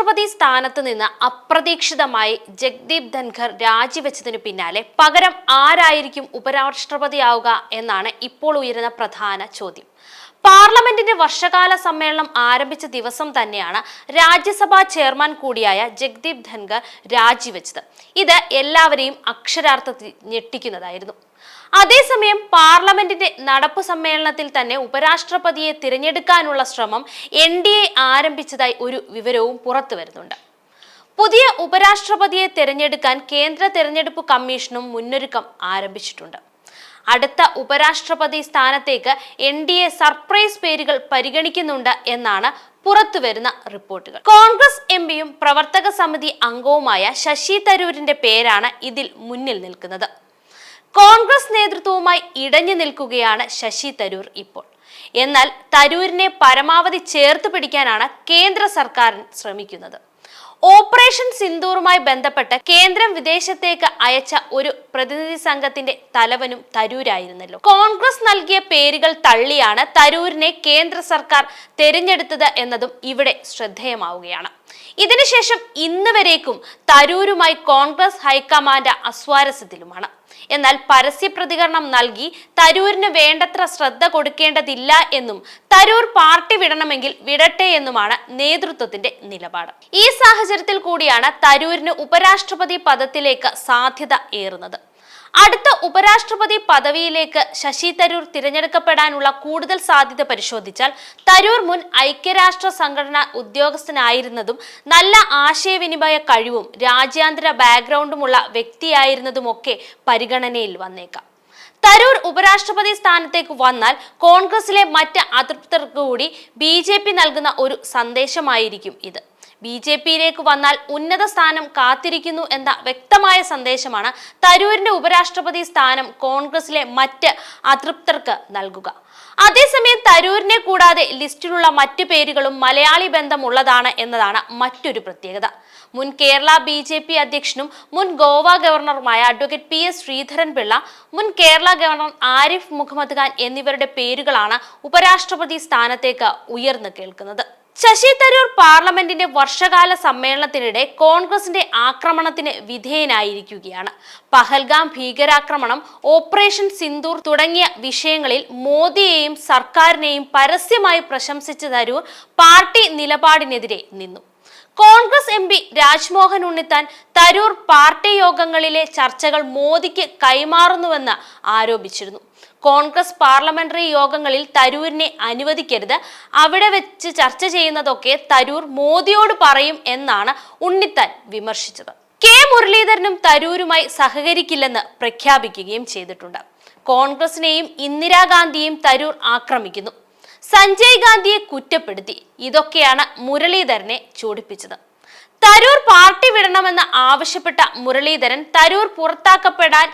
ഉപരാഷ്ട്രപതി സ്ഥാനത്ത് നിന്ന് അപ്രതീക്ഷിതമായി ജഗ്ദീപ് ധൻഖർ രാജിവെച്ചതിന് പിന്നാലെ പകരം ആരായിരിക്കും ഉപരാഷ്ട്രപതിയാവുക എന്നാണ് ഇപ്പോൾ ഉയരുന്ന പ്രധാന ചോദ്യം. പാർലമെന്റിന്റെ വർഷകാല സമ്മേളനം ആരംഭിച്ച ദിവസം തന്നെയാണ് രാജ്യസഭാ ചെയർമാൻ കൂടിയായ ജഗ്ദീപ് ധൻഖർ രാജിവെച്ചത്. ഇത് എല്ലാവരെയും അക്ഷരാർത്ഥത്തിൽ ഞെട്ടിക്കുന്നതായിരുന്നു. അതേസമയം പാർലമെന്റിന്റെ നടപ്പ് സമ്മേളനത്തിൽ തന്നെ ഉപരാഷ്ട്രപതിയെ തിരഞ്ഞെടുക്കാനുള്ള ശ്രമം എൻ ഡി എ ആരംഭിച്ചതായി ഒരു വിവരവും പുറത്തു വരുന്നുണ്ട്. പുതിയ ഉപരാഷ്ട്രപതിയെ തിരഞ്ഞെടുക്കാൻ കേന്ദ്ര തിരഞ്ഞെടുപ്പ് കമ്മീഷനും മുന്നൊരുക്കം ആരംഭിച്ചിട്ടുണ്ട്. അടുത്ത ഉപരാഷ്ട്രപതി സ്ഥാനത്തേക്ക് എൻ ഡി എ സർപ്രൈസ് പേരുകൾ പരിഗണിക്കുന്നുണ്ട് എന്നാണ് പുറത്തുവരുന്ന റിപ്പോർട്ടുകൾ. കോൺഗ്രസ് എം പിയും പ്രവർത്തക സമിതി അംഗവുമായ ശശി തരൂരിന്റെ പേരാണ് ഇതിൽ മുന്നിൽ നിൽക്കുന്നത്. കോൺഗ്രസ് നേതൃത്വവുമായി ഇടഞ്ഞു നിൽക്കുകയാണ് ശശി തരൂർ ഇപ്പോൾ. എന്നാൽ തരൂരിനെ പരമാവധി ചേർത്ത് പിടിക്കാനാണ് കേന്ദ്ര സർക്കാർ ശ്രമിക്കുന്നത്. ഓപ്പറേഷൻ സിന്ദൂറുമായി ബന്ധപ്പെട്ട് കേന്ദ്രം വിദേശത്തേക്ക് അയച്ച ഒരു പ്രതിനിധി സംഘത്തിന്റെ തലവനും തരൂരായിരുന്നല്ലോ. കോൺഗ്രസ് നൽകിയ പേരുകൾ തള്ളിയാണ് തരൂരിനെ കേന്ദ്ര സർക്കാർ തെരഞ്ഞെടുത്തത് എന്നതും ഇവിടെ ശ്രദ്ധേയമാവുകയാണ്. ഇതിനുശേഷം ഇന്ന് വരേക്കും തരൂരുമായി കോൺഗ്രസ് ഹൈക്കമാൻഡ് അസ്വാരസ്യത്തിലുമാണ്. എന്നാൽ പരസ്യ പ്രതികരണം നൽകി തരൂരിന് വേണ്ടത്ര ശ്രദ്ധ കൊടുക്കേണ്ടതില്ല എന്നും തരൂർ പാർട്ടി വിടണമെങ്കിൽ വിടട്ടെ എന്നുമാണ് നേതൃത്വത്തിന്റെ നിലപാട്. ഈ സാഹചര്യത്തിൽ കൂടിയാണ് തരൂരിന് ഉപരാഷ്ട്രപതി പദത്തിലേക്ക് സാധ്യത ഏറുന്നത്. അടുത്ത ഉപരാഷ്ട്രപതി പദവിയിലേക്ക് ശശി തരൂർ തിരഞ്ഞെടുക്കപ്പെടാനുള്ള കൂടുതൽ സാധ്യത പരിശോധിച്ചാൽ തരൂർ മുൻ ഐക്യരാഷ്ട്ര സംഘടന ഉദ്യോഗസ്ഥനായിരുന്നതും നല്ല ആശയവിനിമയ കഴിവും രാജ്യാന്തര ബാക്ക്ഗ്രൗണ്ടുമുള്ള വ്യക്തിയായിരുന്നതുമൊക്കെ പരിഗണനയിൽ വന്നേക്കാം. തരൂർ ഉപരാഷ്ട്രപതി സ്ഥാനത്തേക്ക് വന്നാൽ കോൺഗ്രസിലെ മറ്റ് അതൃപ്തർക്ക് കൂടി ബി നൽകുന്ന ഒരു സന്ദേശമായിരിക്കും ഇത്. ബി ജെ പിയിലേക്ക് വന്നാൽ ഉന്നത സ്ഥാനം കാത്തിരിക്കുന്നു എന്ന വ്യക്തമായ സന്ദേശമാണ് തരൂരിന്റെ ഉപരാഷ്ട്രപതി സ്ഥാനം കോൺഗ്രസിലെ മറ്റ് അതൃപ്തർക്ക് നൽകുക. അതേസമയം തരൂരിനെ കൂടാതെ ലിസ്റ്റിലുള്ള മറ്റു പേരുകളും മലയാളി ബന്ധമുള്ളതാണ് എന്നതാണ് മറ്റൊരു പ്രത്യേകത. മുൻ കേരള ബി ജെ പി അധ്യക്ഷനും മുൻ Goa ഗവർണറുമായ advocate P S Sreedharan Pillai മുൻ കേരള ഗവർണർ ആരിഫ് മുഹമ്മദ് ഖാൻ എന്നിവരുടെ പേരുകളാണ് ഉപരാഷ്ട്രപതി സ്ഥാനത്തേക്ക് ഉയർന്നു കേൾക്കുന്നത്. ശശി തരൂർ പാർലമെന്റിന്റെ വർഷകാല സമ്മേളനത്തിനിടെ കോൺഗ്രസിന്റെ ആക്രമണത്തിന് വിധേയനായിരിക്കുകയാണ്. പഹൽഗാം ഭീകരാക്രമണം ഓപ്പറേഷൻ സിന്ദൂർ തുടങ്ങിയ വിഷയങ്ങളിൽ മോദിയെയും സർക്കാരിനെയും പരസ്യമായി പ്രശംസിച്ച തരൂർ പാർട്ടി നിലപാടിനെതിരെ നിന്നു. Congress M P Rajmohan Unnithan Tharoor party യോഗങ്ങളിലെ ചർച്ചകൾ മോദിക്ക് കൈമാറുന്നുവെന്ന് ആരോപിച്ചിരുന്നു. കോൺഗ്രസ് പാർലമെന്ററി യോഗങ്ങളിൽ തരൂരിനെ അനുവദിക്കരുത്. അവിടെ വെച്ച് ചർച്ച ചെയ്യുന്നതൊക്കെ തരൂർ മോദിയോട് പറയും എന്നാണ് ഉണ്ണിത്താൻ വിമർശിച്ചത്. കെ മുരളീധരനും തരൂരുമായി സഹകരിക്കില്ലെന്ന് പ്രഖ്യാപിക്കുകയും ചെയ്തിട്ടുണ്ട്. കോൺഗ്രസിനെയും ഇന്ദിരാഗാന്ധിയെയും തരൂർ ആക്രമിക്കുന്നു. സഞ്ജയ് ഗാന്ധിയെ കുറ്റപ്പെടുത്തി. ഇതൊക്കെയാണ് മുരളീധരനെ ചൂടിപ്പിച്ചത്. തരൂർ പാർട്ടി വിടണമെന്ന് ആവശ്യപ്പെട്ട മുരളീധരൻ തരൂർ പുറത്താക്കപ്പെടാൻ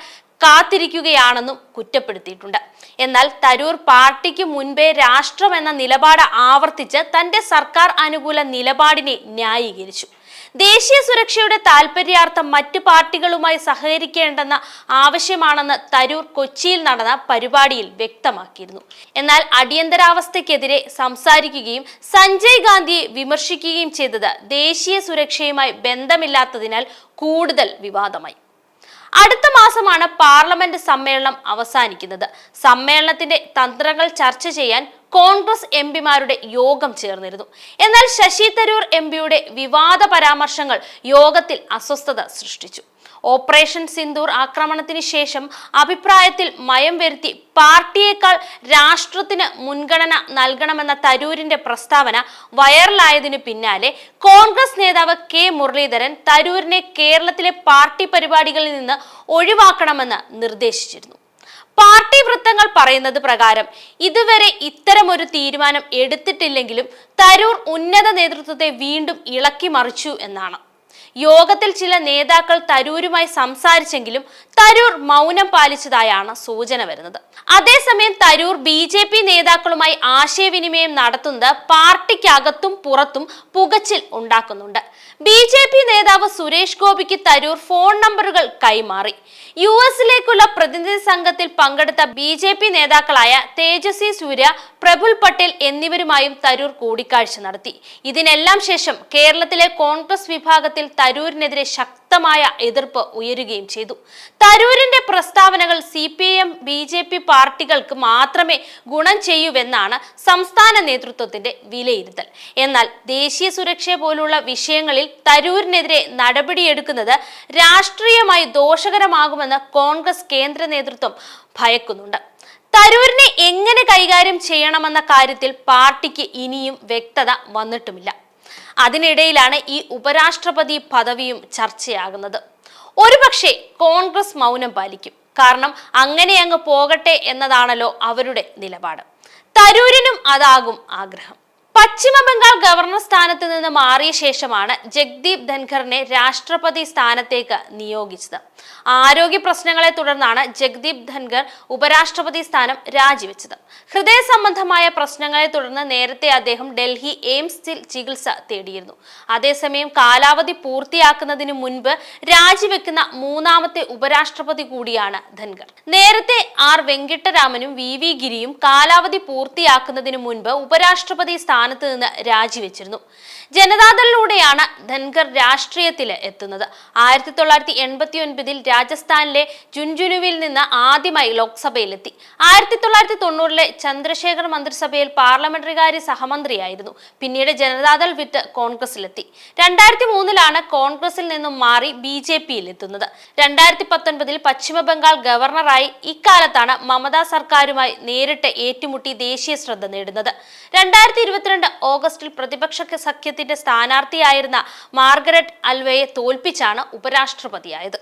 കാത്തിരിക്കുകയാണെന്നും കുറ്റപ്പെടുത്തിയിട്ടുണ്ട്. എന്നാൽ തരൂർ പാർട്ടിക്ക് മുൻപേ രാഷ്ട്രം എന്ന നിലപാട് ആവർത്തിച്ച് തന്റെ സർക്കാർ അനുകൂല നിലപാടിനെ ന്യായീകരിച്ചു. ദേശീയ സുരക്ഷയുടെ താൽപര്യാർത്ഥം മറ്റു പാർട്ടികളുമായി സഹകരിക്കേണ്ടെന്ന ആവശ്യമാണെന്ന് തരൂർ കൊച്ചിയിൽ നടന്ന പരിപാടിയിൽ വ്യക്തമാക്കിയിരുന്നു. എന്നാൽ അടിയന്തരാവസ്ഥയ്ക്കെതിരെ സംസാരിക്കുകയും സഞ്ജയ് ഗാന്ധിയെ വിമർശിക്കുകയും ചെയ്തത് ദേശീയ സുരക്ഷയുമായി ബന്ധമില്ലാത്തതിനാൽ കൂടുതൽ വിവാദമായി. അടുത്ത മാസമാണ് പാർലമെന്റ് സമ്മേളനം അവസാനിക്കുന്നത്. സമ്മേളനത്തിന്റെ തന്ത്രങ്ങൾ ചർച്ച ചെയ്യാൻ കോൺഗ്രസ് എം പിമാരുടെ യോഗം ചേർന്നിരുന്നു. എന്നാൽ ശശി തരൂർ എം പിയുടെ വിവാദ പരാമർശങ്ങൾ യോഗത്തിൽ അസ്വസ്ഥത സൃഷ്ടിച്ചു. ഓപ്പറേഷൻ സിന്ദൂർ ആക്രമണത്തിന് ശേഷം അഭിപ്രായത്തിൽ മയം വരുത്തി പാർട്ടിയേക്കാൾ രാഷ്ട്രത്തിന് മുൻഗണന നൽകണമെന്ന തരൂരിന്റെ പ്രസ്താവന വൈറലായതിനു പിന്നാലെ കോൺഗ്രസ് നേതാവ് കെ മുരളീധരൻ തരൂരിനെ കേരളത്തിലെ പാർട്ടി പരിപാടികളിൽ നിന്ന് ഒഴിവാക്കണമെന്ന് നിർദ്ദേശിച്ചിരുന്നു. പാർട്ടി വൃത്തങ്ങൾ പറയുന്നത് പ്രകാരം ഇതുവരെ ഇത്തരമൊരു തീരുമാനം എടുത്തിട്ടില്ലെങ്കിലും തരൂർ ഉന്നത നേതൃത്വത്തെ വീണ്ടും ഇളക്കി മറിച്ചു എന്നാണ്. യോഗത്തിൽ ചില നേതാക്കൾ തരൂരുമായി സംസാരിച്ചെങ്കിലും തരൂർ മൗനം പാലിച്ചതായാണ് സൂചന വരുന്നത്. അതേസമയം തരൂർ ബി ജെ പി നേതാക്കളുമായി ആശയവിനിമയം നടത്തുന്നത് പാർട്ടിക്കകത്തും പുറത്തും പുകച്ചിൽ ഉണ്ടാക്കുന്നുണ്ട്. ബി ജെ പി നേതാവ് സുരേഷ് ഗോപിക്ക് തരൂർ ഫോൺ നമ്പറുകൾ കൈമാറി. യു എസിലേക്കുള്ള പ്രതിനിധി സംഘത്തിൽ പങ്കെടുത്ത ബി ജെ പി നേതാക്കളായ തേജസ്വി സൂര്യ പ്രഫുൽ പട്ടേൽ എന്നിവരുമായും തരൂർ കൂടിക്കാഴ്ച നടത്തി. ഇതിനെല്ലാം ശേഷം കേരളത്തിലെ കോൺഗ്രസ് വിഭാഗത്തിൽ തരൂരിനെതിരെ ശക്തമായ എതിർപ്പ് ഉയരുകയും ചെയ്തു. തരൂരിന്റെ പ്രസ്താവനകൾ C P M B J P പാർട്ടികൾക്ക് മാത്രമേ ഗുണം ചെയ്യൂവെന്നാണ് സംസ്ഥാന നേതൃത്വത്തിന്റെ വിലയിരുത്തൽ. എന്നാൽ ദേശീയ സുരക്ഷ പോലുള്ള വിഷയങ്ങളിൽ തരൂരിനെതിരെ നടപടിയെടുക്കുന്നത് രാഷ്ട്രീയമായി ദോഷകരമാകുമെന്ന് കോൺഗ്രസ് കേന്ദ്ര നേതൃത്വം ഭയക്കുന്നുണ്ട്. തരൂരിനെ എങ്ങനെ കൈകാര്യം ചെയ്യണമെന്ന കാര്യത്തിൽ പാർട്ടിക്ക് ഇനിയും വ്യക്തത വന്നിട്ടുമില്ല. അതിനിടയിലാണ് ഈ ഉപരാഷ്ട്രപതി പദവിയും ചർച്ചയാകുന്നത്. ഒരുപക്ഷെ കോൺഗ്രസ് മൗനം പാലിക്കും. കാരണം അങ്ങനെ അങ്ങ് പോകട്ടെ എന്നതാണല്ലോ അവരുടെ നിലപാട്. തരൂരിനും അതാകും ആഗ്രഹം. പശ്ചിമ ബംഗാൾ ഗവർണർ സ്ഥാനത്ത് നിന്ന് മാറിയ ശേഷമാണ് ജഗ്ദീപ് ധൻഖറിനെ രാഷ്ട്രപതി സ്ഥാനത്തേക്ക് നിയോഗിച്ചത്. ആരോഗ്യ പ്രശ്നങ്ങളെ തുടർന്നാണ് ജഗ്ദീപ് ധൻഖർ ഉപരാഷ്ട്രപതി സ്ഥാനം രാജിവെച്ചത്. ഹൃദയ സംബന്ധമായ പ്രശ്നങ്ങളെ തുടർന്ന് നേരത്തെ അദ്ദേഹം ഡൽഹി എയിംസിൽ ചികിത്സ തേടിയിരുന്നു. അതേസമയം കാലാവധി പൂർത്തിയാക്കുന്നതിന് മുൻപ് രാജിവെക്കുന്ന മൂന്നാമത്തെ ഉപരാഷ്ട്രപതി കൂടിയാണ് ധൻഖർ. നേരത്തെ ആർ വെങ്കിട്ടരാമനും വി വി ഗിരിയും കാലാവധി പൂർത്തിയാക്കുന്നതിന് മുൻപ് ഉപരാഷ്ട്രപതി സ്ഥാനത്ത് നിന്ന് രാജിവെച്ചിരുന്നു. ജനതാദളിലൂടെയാണ് ധൻഖർ രാഷ്ട്രീയത്തിൽ എത്തുന്നത്. ആയിരത്തി തൊള്ളായിരത്തി എൺപത്തി ഒൻപതിൽ രാജസ്ഥാനിലെ ജുൻജുനുവിൽ നിന്ന് ആദ്യമായി ലോക്സഭയിലെത്തി. ആയിരത്തി തൊള്ളായിരത്തി തൊണ്ണൂറിലെ ചന്ദ്രശേഖർ മന്ത്രിസഭയിൽ പാർലമെന്ററികാര്യ സഹമന്ത്രിയായിരുന്നു. പിന്നീട് ജനതാദൾ വിട്ട് കോൺഗ്രസിലെത്തി. രണ്ടായിരത്തി മൂന്നിലാണ് കോൺഗ്രസിൽ നിന്നും മാറി ബി ജെ പിയിൽ എത്തുന്നത് രണ്ടായിരത്തി പത്തൊൻപതിൽ പശ്ചിമബംഗാൾ ഗവർണറായി ഇക്കാലത്താണ് മമതാ സർക്കാരുമായി നേരിട്ട് ഏറ്റുമുട്ടി ദേശീയ ശ്രദ്ധ നേടുന്നത്. രണ്ടായിരത്തി ഇരുപത്തിരണ്ട് ഓഗസ്റ്റിൽ പ്രതിപക്ഷ സഖ്യത്തിന്റെ സ്ഥാനാർത്ഥിയായിരുന്ന മാർഗരറ്റ് അൽവയെ തോൽപ്പിച്ചാണ് ഉപരാഷ്ട്രപതിയായത്